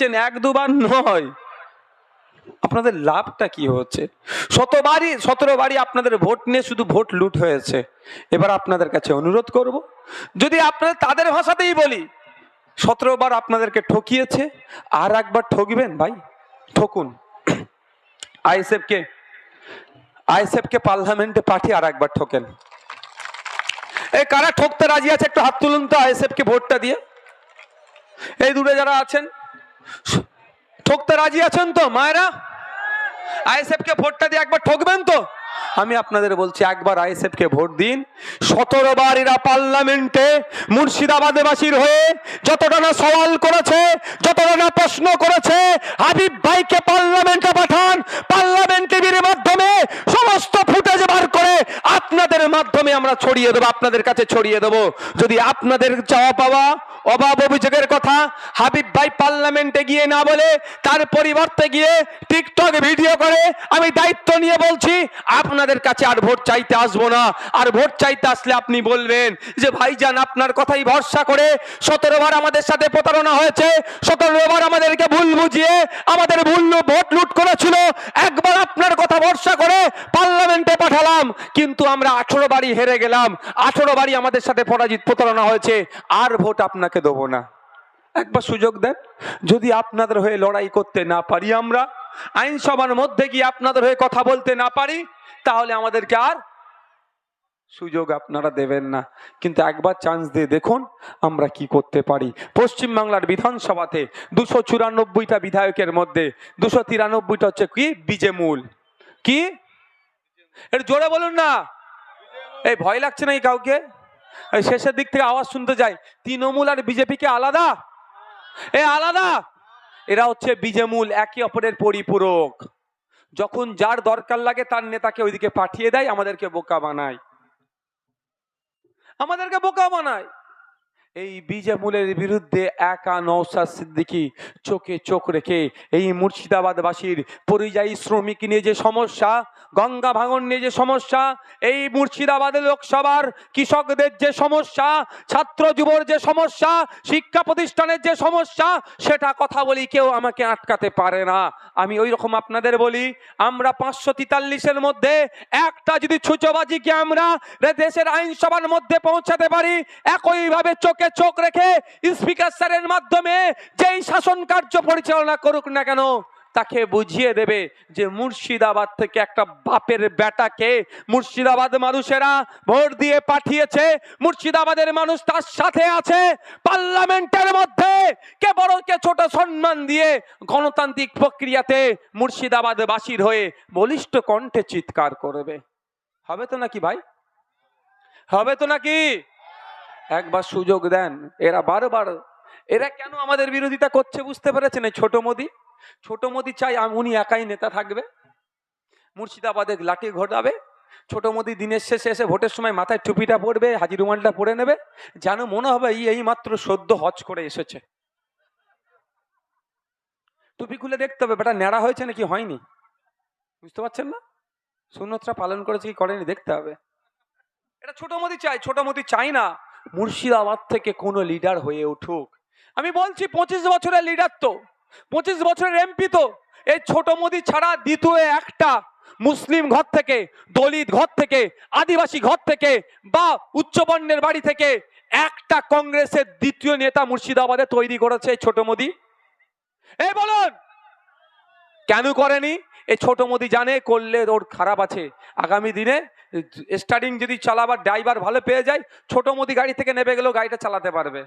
দিচ্ছেন এক দুবার নয়। আপনাদের লাভটা কি হচ্ছে? শতবারই, সতেরো বারই আপনাদের ভোট নিয়ে শুধু ভোট লুট হয়েছে। এবার আপনাদের কাছে অনুরোধ করব, যদি আপনাদের, তাদের ভাষাতেই বলি, সতেরো বার আপনাদেরকে ঠকিয়েছে, আর একবার ঠকবেন ভাই? ঠকুন। আইএসএফকে আইএসএফকে পার্লামেন্টে পাঠিয়ে আর একবার ঠকেন। এই কারা ঠকতে রাজি আছে, একটু হাত তুলুন তো আইএসএফকে ভোটটা দিয়ে। এই দূরে যারা আছেন ঠকতে রাজি আছেন তো মায়েরা আইএসএফ কে ভোটটা দিয়ে একবার ঠকবেন তো আমি আপনাদের বলছি, একবার আইএসএফ কে ভোট দিন। সতেরো বার এরা পার্লামেন্টে মুর্শিদাবাদবাসীর হয়ে যতটা না সওয়াল করেছে, যতটা না প্রশ্ন করেছে, হাবিব ভাইকে পার্লামেন্টে পাঠান। পার্লামেন্ট টিভির মাধ্যমে সমস্ত ফুটেজ বার করে আপনাদের মাধ্যমে আমরা ছড়িয়ে দেবো, আপনাদের কাছে ছড়িয়ে দেবো। যদি আপনাদের চাওয়া পাওয়া অভাব অভিযোগের কথা হাবিব ভাই পার্লামেন্টে গিয়ে না বলে তার পরিবর্তে গিয়ে টিকটক ভিডিও করে, আমি দায়িত্ব নিয়ে বলছি, আপনাদের কাছে আর ভোট চাইতে আসব না। আর ভোট চাইতে আসলে আপনি বলবেন যে, ভাইজান, আপনার কথাই ভরসা করে সতেরো বার আমাদের সাথে প্রতারণা হয়েছে, সতেরো বার আমাদেরকে ভুল বুঝিয়ে আমাদের ভুল ভোট লুট করেছিল, একবার আপনার কথা ভরসা কিন্তু আমরা আঠেরো বাড়ি হেরে গেলাম। আঠেরো বাড়ি আমাদের সাথে পরাজিত প্রতারণা হয়েছে। আর ভোট আপনাকে দেবো না। একবার সুযোগ দেন। যদি আপনাদের হয়ে লড়াই করতে না পারি আমরা, আইনসভার মধ্যে গিয়ে আপনাদের হয়ে কথা বলতে না পারি, তাহলে আমাদেরকে আর সুযোগ আপনারা দেবেন না। কিন্তু একবার চান্স দিয়ে দেখুন আমরা কি করতে পারি। পশ্চিমবাংলার বিধানসভাতে দুশো চুরানব্বইটা বিধায়কের মধ্যে দুশো তিরানব্বইটা হচ্ছে কি? বিজেমূল। কি? একটু জোরে বলুন না। এই ভয় লাগছে না এই কাউকে শেষের দিক থেকে আওয়াজ শুনতে যাই তৃণমূল আর বিজেপিকে আলাদা? এ আলাদা? এরা হচ্ছে বিজেমূল, একে অপরের পরিপূরক। যখন যার দরকার লাগে তার নেতাকে ওইদিকে পাঠিয়ে দেয়, আমাদেরকে বোকা বানায়। আমাদেরকে বোকা বানায়। এই বিজেমূলের বিরুদ্ধে একা নৌসাদ সিদ্দিকি চোখে চোখ রেখে এই মুর্শিদাবাদবাসীর পরিযায়ী শ্রমিক নিয়ে যে সমস্যা, গঙ্গা ভাঙন নিয়ে যে সমস্যা, এই মুর্শিদাবাদের লোকসভার কৃষকদের যে সমস্যা, ছাত্র যুবর যে সমস্যা, শিক্ষা প্রতিষ্ঠানের যে সমস্যা, সেটা কথা বলি কেউ আমাকে আটকাতে পারে না। আমি ওই রকম আপনাদের বলি, আমরা পাঁচশো তেতাল্লিশের মধ্যে একটা যদি ছুচোবাজিকে আমরা দেশের আইনসভার মধ্যে পৌঁছাতে পারি, একইভাবে চোখে চোখ রেখে স্পিকার স্যারের মাধ্যমে যেই শাসন কার্য পরিচালনা করুক না কেন, তাকে বুঝিয়ে দেবে যে মুর্শিদাবাদ থেকে একটা বাপের বেটাকে মুর্শিদাবাদ মানুষেরা ভোট দিয়ে পাঠিয়েছে। মুর্শিদাবাদের মানুষ তার সাথে আছে। পার্লামেন্টের মধ্যে কে বড়, কে ছোট সম্মান দিয়ে গণতান্ত্রিক প্রক্রিয়াতে মুর্শিদাবাদ বাসীর হয়ে বলিষ্ঠ কণ্ঠে চিৎকার করবে। হবে তো নাকি ভাই? হবে তো নাকি? একবার সুযোগ দেন, এরা বারবার, এরা কেন আমাদের বিরোধিতা করছে বুঝতে পেরেছেন এই ছোট মোদি? ছোট মোদি চাই উনি একাই নেতা থাকবে, মুর্শিদাবাদে লাঠি ঘটাবে ছোট মোদি দিনের শেষে এসে ভোটের সময় মাথায় টুপিটা পরবে হাজি রুমালটা পরে নেবে, যেন মনে হবে এই এই মাত্র সদ্য হজ করে এসেছে। টুপি খুলে দেখতে হবে, বেটা ন্যাড়া হয়েছে নাকি হয়নি? বুঝতে পারছেন না? সুন্নতরা পালন করেছে কি করেনি, দেখতে হবে। এটা ছোট মোদি চাই, ছোট মোদি চাই না। মুর্শিদাবাদ থেকে কোনো লিডার হয়ে উঠুক। আমি বলছি পঁচিশ বছরের লিডার তো, পঁচিশ বছরের এমপি তো। এই ছোট মোদি ছাড়া দ্বিতীয় একটা মুসলিম ঘর থেকে, দলিত ঘর থেকে, আদিবাসী ঘর থেকে বা উচ্চবর্ণের বাড়ি থেকে একটা কংগ্রেসের দ্বিতীয় নেতা মুর্শিদাবাদে তৈরি করেছে ছোট মোদি। এই বলুন কেন করেনি? এ ছোট মোদি জানে, করলে ওর খারাপ আছে। আগামী দিনে স্টার্টিং যদি চালাবার ড্রাইভার ভালো পেয়ে যায়, ছোট মোদি গাড়ি থেকে নেবে গেলেও গাড়িটা চালাতে পারবে।